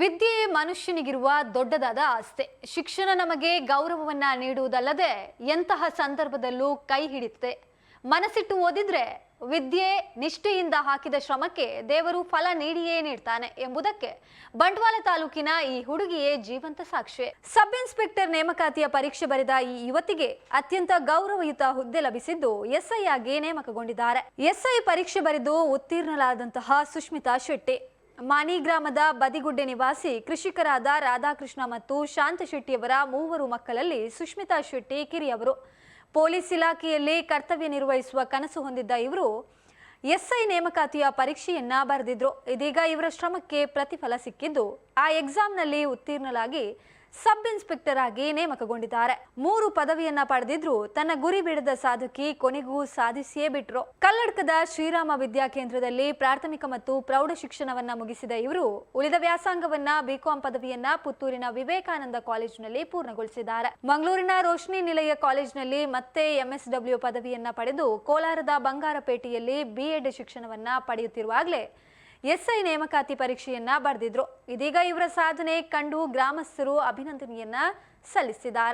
ವಿದ್ಯೆ ಮನುಷ್ಯನಿಗಿರುವ ದೊಡ್ಡದಾದ ಆಸ್ತಿ. ಶಿಕ್ಷಣ ನಮಗೆ ಗೌರವವನ್ನ ನೀಡುವುದಲ್ಲದೆ ಎಂತಹ ಸಂದರ್ಭದಲ್ಲೂ ಕೈ ಹಿಡಿಯುತ್ತೆ ಮನಸ್ಸಿಟ್ಟು ಓದಿದ್ರೆ ವಿದ್ಯೆ ನಿಷ್ಠೆಯಿಂದ ಹಾಕಿದ ಶ್ರಮಕ್ಕೆ ದೇವರು ಫಲ ನೀಡಿಯೇ ನೀಡ್ತಾನೆ ಎಂಬುದಕ್ಕೆ ಬಂಟ್ವಾಳ ತಾಲೂಕಿನ ಈ ಹುಡುಗಿಯೇ ಜೀವಂತ ಸಾಕ್ಷಿ. ಸಬ್ ಇನ್ಸ್ಪೆಕ್ಟರ್ ನೇಮಕಾತಿಯ ಪರೀಕ್ಷೆ ಬರೆದ ಈ ಯುವತಿಗೆ ಅತ್ಯಂತ ಗೌರವಯುತ ಹುದ್ದೆ ಲಭಿಸಿದ್ದು ಎಸ್ಐ ಆಗಿ ನೇಮಕಗೊಂಡಿದ್ದಾರೆ. ಎಸ್ಐ ಪರೀಕ್ಷೆ ಬರೆದು ಉತ್ತೀರ್ಣಳಾದಂತಹ ಸುಷ್ಮಿತಾ ಶೆಟ್ಟಿ. ಮಾನಿ ಗ್ರಾಮದ ಬದಿಗುಡ್ಡೆ ನಿವಾಸಿ ಕೃಷಿಕರಾದ ರಾಧಾಕೃಷ್ಣ ಮತ್ತು ಶಾಂತ ಶೆಟ್ಟಿಯವರ ಮೂವರು ಮಕ್ಕಳಲ್ಲಿ ಸುಷ್ಮಿತಾ ಶೆಟ್ಟಿ ಕಿರಿಯವರು. ಪೊಲೀಸ್ ಇಲಾಖೆಯಲ್ಲಿ ಕರ್ತವ್ಯ ನಿರ್ವಹಿಸುವ ಕನಸು ಹೊಂದಿದ್ದ ಇವರು ಎಸ್ಐ ನೇಮಕಾತಿಯ ಪರೀಕ್ಷೆಯನ್ನ ಬರೆದಿದ್ರು. ಇದೀಗ ಇವರ ಶ್ರಮಕ್ಕೆ ಪ್ರತಿಫಲ ಸಿಕ್ಕಿದ್ದು ಆ ಎಕ್ಸಾಮ್ನಲ್ಲಿ ಉತ್ತೀರ್ಣರಾಗಿ ಸಬ್ ಇನ್ಸ್ಪೆಕ್ಟರ್ ಆಗಿ ನೇಮಕಗೊಂಡಿದ್ದಾರೆ. ಮೂರು ಪದವಿಯನ್ನ ಪಡೆದಿದ್ರು ತನ್ನ ಗುರಿ ಬಿಡದ ಸಾಧಕಿ ಕೊನೆಗೂ ಸಾಧಿಸಿಯೇ ಬಿಟ್ರು. ಕಲ್ಲಡ್ಕದ ಶ್ರೀರಾಮ ವಿದ್ಯಾಕೇಂದ್ರದಲ್ಲಿ ಪ್ರಾಥಮಿಕ ಮತ್ತು ಪ್ರೌಢ ಶಿಕ್ಷಣವನ್ನ ಮುಗಿಸಿದ ಇವರು ಉಳಿದ ವ್ಯಾಸಂಗವನ್ನ ಬಿಕಾಂ ಪದವಿಯನ್ನ ಪುತ್ತೂರಿನ ವಿವೇಕಾನಂದ ಕಾಲೇಜಿನಲ್ಲಿ ಪೂರ್ಣಗೊಳಿಸಿದ್ದಾರೆ. ಮಂಗಳೂರಿನ ರೋಶ್ನಿ ನಿಲಯ ಕಾಲೇಜಿನಲ್ಲಿ ಮತ್ತೆ ಎಂಎಸ್ಡಬ್ಲ್ಯೂ ಪದವಿಯನ್ನ ಪಡೆದು ಕೋಲಾರದ ಬಂಗಾರಪೇಟೆಯಲ್ಲಿ ಬಿಎಡ್ ಶಿಕ್ಷಣವನ್ನ ಪಡೆಯುತ್ತಿರುವಾಗಲೇ ಎಸ್ಐ ನೇಮಕಾತಿ ಪರೀಕ್ಷೆಯನ್ನ ಬರೆದಿದ್ರು. ಇದೀಗ ಇವರ ಸಾಧನೆ ಕಂಡು ಗ್ರಾಮಸ್ಥರು ಅಭಿನಂದನೆಯನ್ನ ಸಲ್ಲಿಸಿದ್ದಾರೆ.